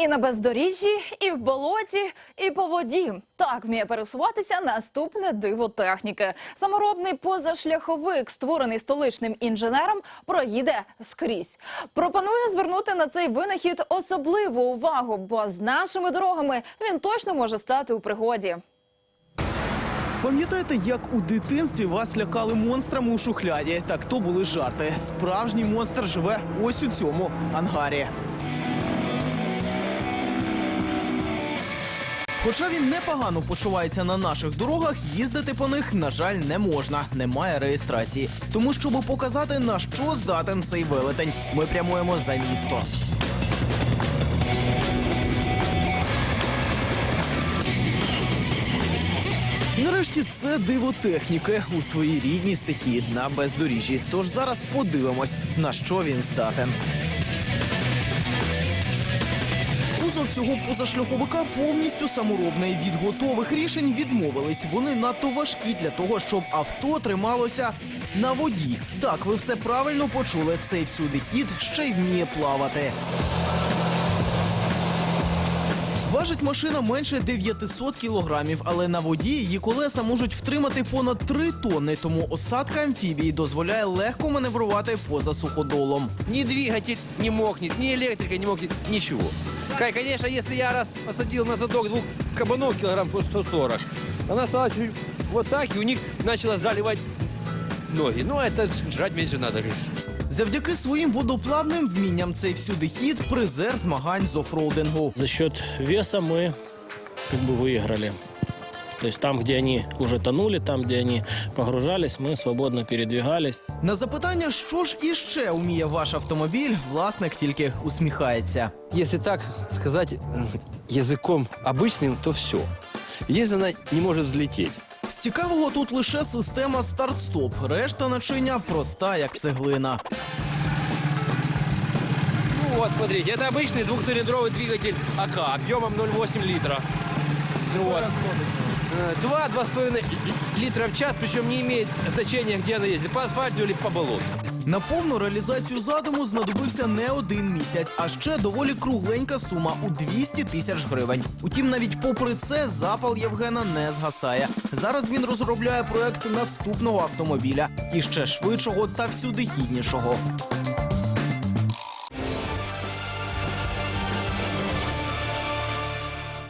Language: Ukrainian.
І на бездоріжжі, і в болоті, і по воді. Так вміє пересуватися наступне диво техніки. Саморобний позашляховик, створений столичним інженером, проїде скрізь. Пропоную звернути на цей винахід особливу увагу, бо з нашими дорогами він точно може стати у пригоді. Пам'ятаєте, як у дитинстві вас лякали монстрами у шухляді? Так то були жарти. Справжній монстр живе ось у цьому ангарі. Хоча він непогано почувається на наших дорогах, їздити по них, на жаль, не можна. Немає реєстрації. Тому, щоб показати, на що здатен цей велетень, ми прямуємо за місто. Нарешті це диво техніки у своїй рідній стихії на бездоріжжі. Тож зараз подивимось, на що він здатен. Кузов цього позашляховика повністю саморобний. Від готових рішень відмовились. Вони надто важкі для того, щоб авто трималося на воді. Так, ви все правильно почули. Цей всюди хід ще й вміє плавати. Важить машина менше 900 кілограмів, але на воді її колеса можуть втримати понад 3 тонни, тому осадка амфібії дозволяє легко маневрувати поза суходолом. Ни двигатель не мокнет, ни электрика не мокнет, ничего. Кай, конечно, если я раз посадил на задок двух кабанов килограмм по 140, она стала чуть вот и у них начала заливать ноги. Ну, это ж жрать меньше надо, говорится. Завдяки своїм водоплавним вмінням цей всюди хід призер змагань з офроудингу. За счет веса мы как бы выиграли. То есть там, где они уже тонули, там, где они погружались, мы свободно передвигались. На запитання, що ж іще вміє ваш автомобіль, власник тільки усміхається. Если так сказать м, языком обычным, то все. Единственное, она не может взлететь. З цікавого тут лише система старт-стоп. Решта начиня проста, як цеглина. Ну вот, смотрите, это обычный двухцилиндровый двигатель АК объемом 0,8 литра. Ну вот. Э, Два, два с половиной литра в час, причем не имеет значения, где она ездит, по асфальту или по болоту. На повну реалізацію задуму знадобився не один місяць, а ще доволі кругленька сума у 200 тисяч гривень. Утім, навіть попри це запал Євгена не згасає. Зараз він розробляє проект наступного автомобіля і ще швидшого та всюдихіднішого.